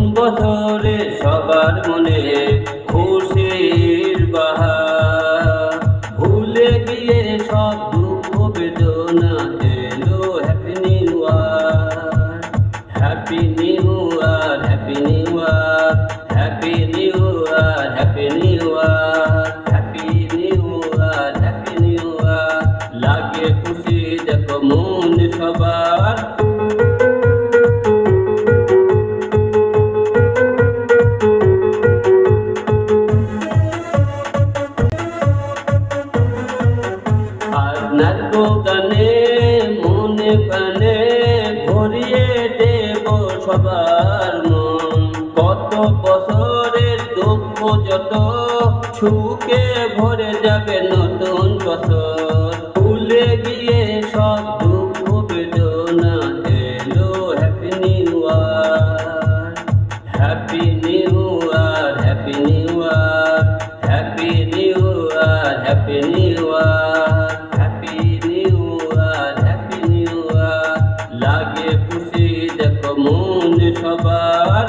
নতুন বছরে সবার মনে খুশির বাহার। ভুলে গিয়ে সব দুঃখ বেদনা এলো happy new year happy new year happy new year happy new year happy new year happy new year happy new year লাগে খুশি, দেখো মন সবার। আপনার দোকানে মনে প্রাণে ভরিয়ে দেব সবার মন। কত বছরের দুঃখ যত, সুখে ভরে যাবে নতুন বছর। ভুলে গিয়ে সব দুঃখ বেদনা hello happy new happy new দেখো মন সবার।